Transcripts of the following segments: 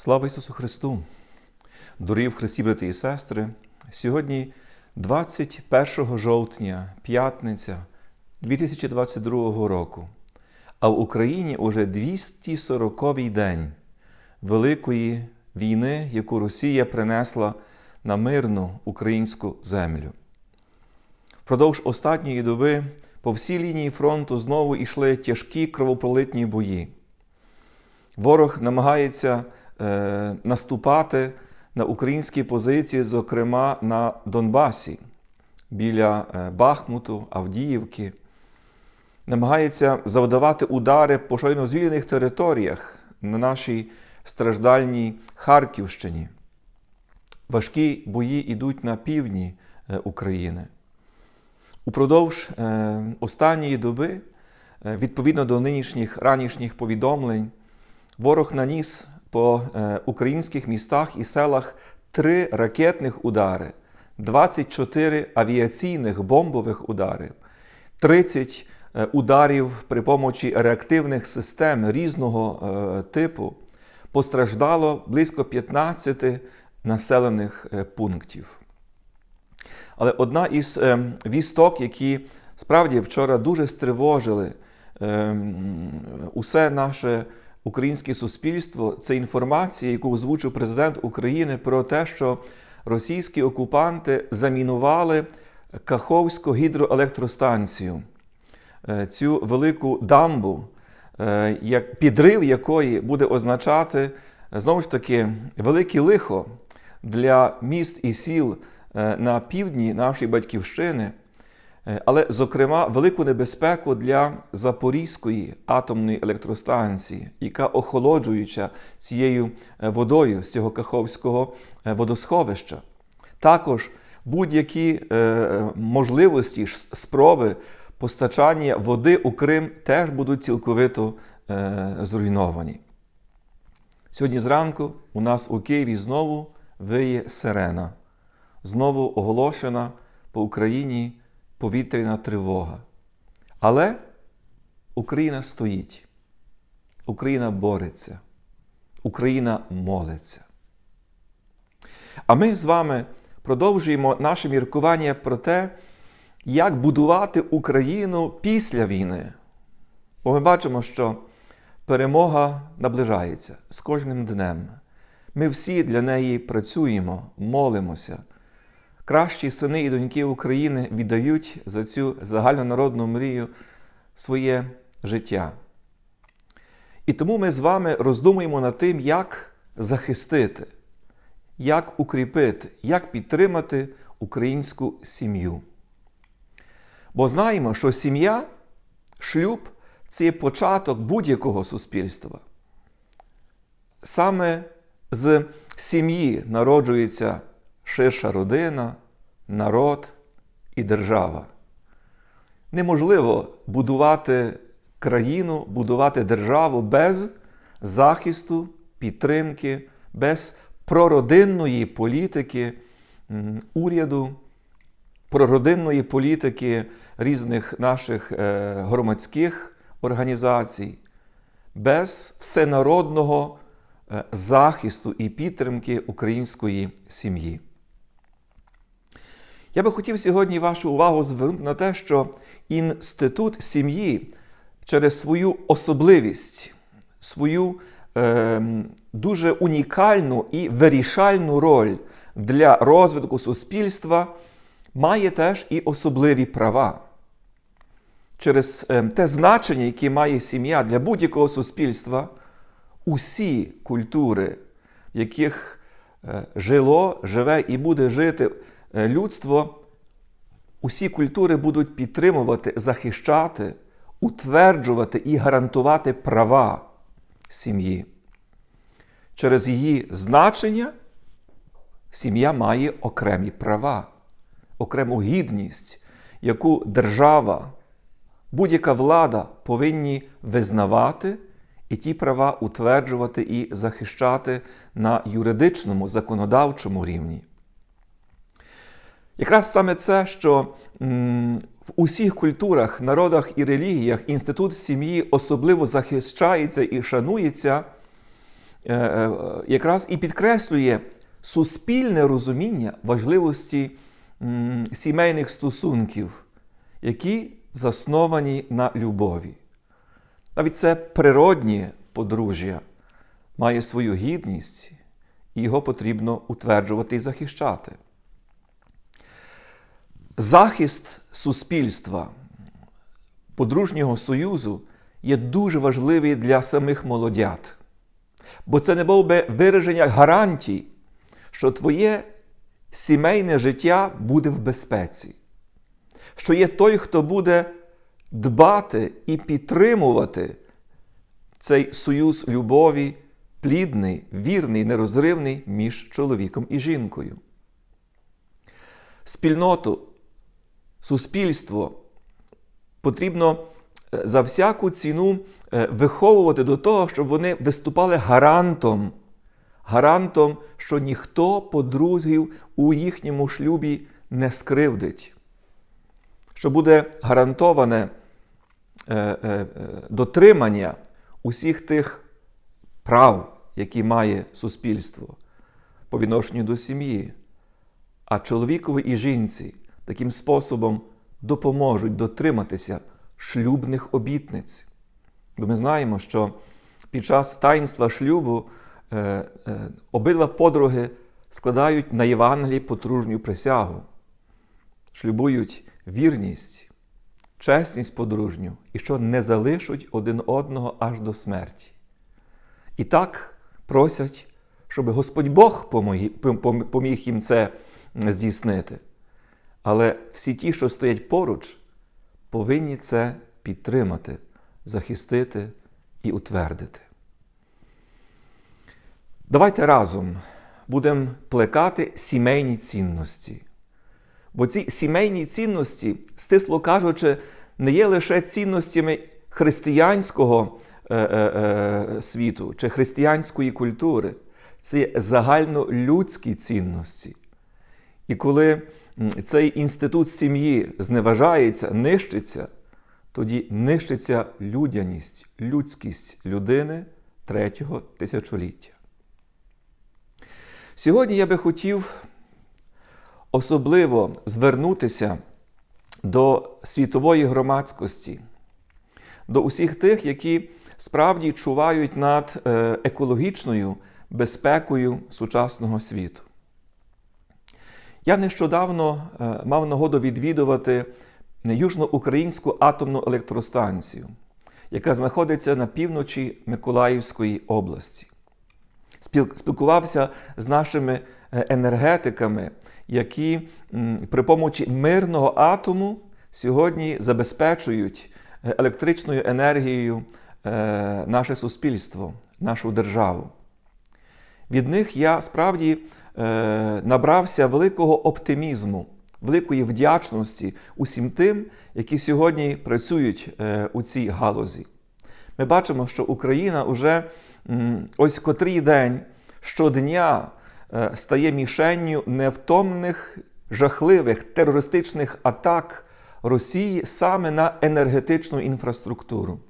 Слава Ісусу Христу! Дорогі в Христі, брати і сестри! Сьогодні 21 жовтня, п'ятниця 2022 року, а в Україні уже 240-й день Великої війни, яку Росія принесла на мирну українську землю. Впродовж останньої доби по всій лінії фронту знову йшли тяжкі кровопролитні бої. Ворог намагається наступати на українські позиції, зокрема на Донбасі, біля е, Бахмуту, Авдіївки. Намагається завдавати удари по щойно звільнених територіях на нашій страждальній Харківщині. Важкі бої йдуть на півдні е, України. Упродовж е, останньої доби, е, відповідно до нинішніх ранішніх повідомлень, ворог наніс по е, українських містах і селах три ракетних удари, 24 авіаційних бомбових удари, 30 е, ударів при помочі реактивних систем різного е, типу. Постраждало близько 15 населених пунктів. Але одна із вісток, які справді вчора дуже стривожили е, усе наше українське суспільство, це інформація, яку озвучив президент України про те, що російські окупанти замінували Каховську гідроелектростанцію, Е, цю велику дамбу, е, підрив якої буде означати знову ж таки велике лихо для міст і сіл е, на півдні нашої батьківщини, але, зокрема, велику небезпеку для Запорізької атомної електростанції, яка охолоджуюча цією е, водою з цього Каховського е, водосховища. Також будь-які е, можливості, спроби постачання води у Крим теж будуть цілковито е, зруйновані. Сьогодні зранку у нас у Києві знову виє сирена. Знову оголошена по Україні повітряна тривога. Але Україна стоїть, Україна бореться, Україна молиться. А ми з вами продовжуємо наше міркування про те, як будувати Україну після війни. Бо ми бачимо, що перемога наближається з кожним днем. Ми всі для неї працюємо, молимося. Кращі сини і доньки України віддають за цю загальнонародну мрію своє життя. І тому ми з вами роздумуємо над тим, як захистити, як укріпити, як підтримати українську сім'ю. Бо знаємо, що сім'я, шлюб це початок будь-якого суспільства. Саме з сім'ї народжується ширша родина, народ і держава. Неможливо будувати країну, будувати державу без захисту, підтримки, без прородинної політики уряду, прородинної політики різних наших е, громадських організацій, без всенародного е, захисту і підтримки української сім'ї. Я би хотів сьогодні вашу увагу звернути на те, що інститут сім'ї через свою особливість, свою е, дуже унікальну і вирішальну роль для розвитку суспільства має теж і особливі права. Через е, те значення, яке має сім'я для будь-якого суспільства, усі культури, в яких е, жило, живе і буде жити людство, усі культури будуть підтримувати, захищати, утверджувати і гарантувати права сім'ї. Через її значення сім'я має окремі права, окрему гідність, яку держава, будь-яка влада повинні визнавати і ті права утверджувати і захищати на юридичному законодавчому рівні. Якраз саме це, що в усіх культурах, народах і релігіях інститут сім'ї особливо захищається і шанується, е, е, якраз і підкреслює суспільне розуміння важливості сімейних стосунків, які засновані на любові. Навіть це природнє подружжя має свою гідність, і його потрібно утверджувати і захищати. Захист суспільства, подружнього союзу є дуже важливий для самих молодят. Бо це не було би вираження гарантій, що твоє сімейне життя буде в безпеці, що є той, хто буде дбати і підтримувати цей союз любові, плідний, вірний, нерозривний між чоловіком і жінкою. Спільноту, суспільство потрібно е, за всяку ціну е, виховувати до того, щоб вони виступали гарантом, гарантом, що ніхто подрузгів у їхньому шлюбі не скривдить, що буде гарантоване е, дотримання усіх тих прав, які має суспільство по відношенню до сім'ї. А чоловікові і жінці таким способом допоможуть дотриматися шлюбних обітниць. Бо ми знаємо, що під час таїнства шлюбу е, е, обидва подруги складають на Євангелії потружню присягу, шлюбують вірність, чесність подружню і що не залишуть один одного аж до смерті. І так просять, щоб Господь Бог поміг їм це здійснити. Але всі ті, що стоять поруч, повинні це підтримати, захистити і утвердити. Давайте разом будемо плекати сімейні цінності. Бо ці сімейні цінності, стисло кажучи, не є лише цінностями християнського е, е, е, світу чи християнської культури, це загальнолюдські цінності. І коли цей інститут сім'ї зневажається, нищиться, тоді нищиться людяність, людськість людини третього тисячоліття. Сьогодні я би хотів особливо звернутися до світової громадськості, до усіх тих, які справді чувають над е, екологічною безпекою сучасного світу. Я нещодавно е, мав нагоду відвідувати Южноукраїнську атомну електростанцію, яка знаходиться на півночі Миколаївської області. Спілкувався з нашими е, енергетиками, які при помочі мирного атому сьогодні забезпечують е, електричною енергією наше суспільство, нашу державу. Від них я справді е, набрався великого оптимізму, великої вдячності усім тим, які сьогодні працюють е, у цій галузі. Ми бачимо, що Україна вже м, ось котрий день щодня е, стає мішенню невтомних жахливих терористичних атак Росії саме на енергетичну інфраструктуру.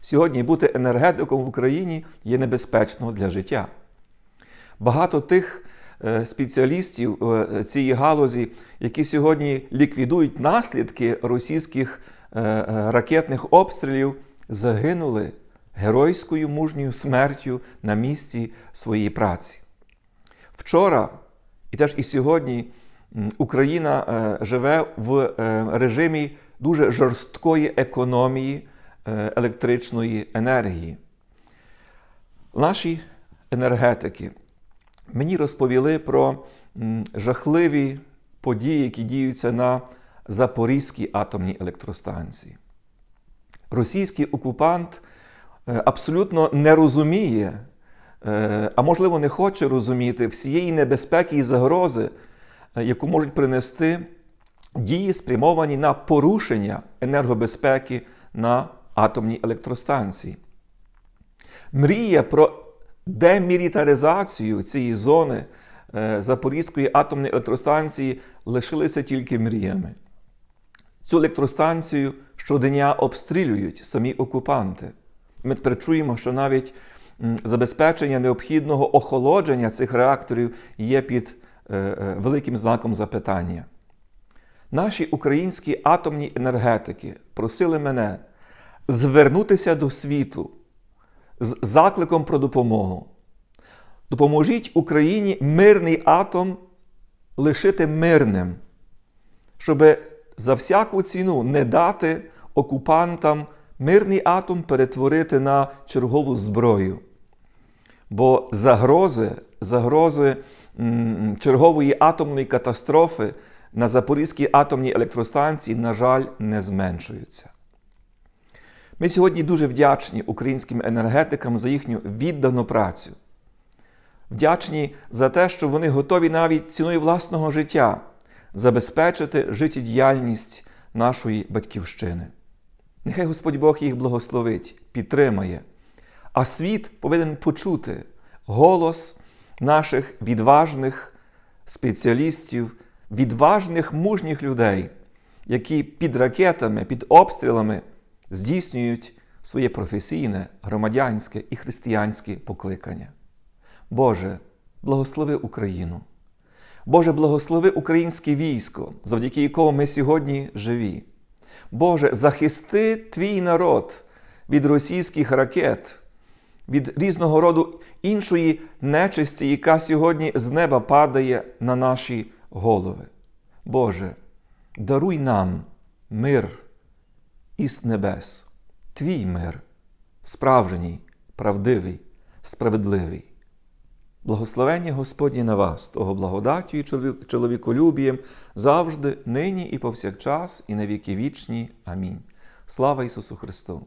Сьогодні бути енергетиком в Україні є небезпечно для життя. Багато тих е, спеціалістів е, цієї галузі, які сьогодні ліквідують наслідки російських е, ракетних обстрілів, загинули геройською мужньою смертю на місці своєї праці. Вчора і теж і сьогодні Україна живе в режимі дуже жорсткої економії електричної енергії. Наші енергетики мені розповіли про жахливі події, які діються на Запорізькій атомній електростанції. Російський окупант е, абсолютно не розуміє, е, а можливо, не хоче розуміти всієї небезпеки і загрози, е, яку можуть принести дії, спрямовані на порушення енергобезпеки на атомній електростанції. Мрія про демілітаризацію цієї зони е, Запорізької атомної електростанції лишилися тільки мріями. Цю електростанцію щодня обстрілюють самі окупанти. Ми тепер чуємо, що навіть забезпечення необхідного охолодження цих реакторів є під е, е, великим знаком запитання. Наші українські атомні енергетики просили мене звернутися до світу з закликом про допомогу. Допоможіть Україні мирний атом лишити мирним, щоб за всяку ціну не дати окупантам мирний атом перетворити на чергову зброю. Бо загрози, загрози чергової атомної катастрофи на Запорізькій атомній електростанції, на жаль, не зменшуються. Ми сьогодні дуже вдячні українським енергетикам за їхню віддану працю. Вдячні за те, що вони готові навіть ціною власного життя забезпечити життєдіяльність нашої батьківщини. Нехай Господь Бог їх благословить, підтримає, а світ повинен почути голос наших відважних спеціалістів, відважних мужніх людей, які під ракетами, під обстрілами здійснюють своє професійне, громадянське і християнське покликання. Боже, благослови Україну. Боже, благослови українське військо, завдяки якому ми сьогодні живі. Боже, захисти твій народ від російських ракет, від різного роду іншої нечисті, яка сьогодні з неба падає на наші голови. Боже, даруй нам мир із небес, твій мир, справжній, правдивий, справедливий. Благословення Господні на вас, того благодаттю і чоловіколюбієм, завжди, нині і повсякчас, і на віки вічні. Амінь. Слава Ісусу Христу!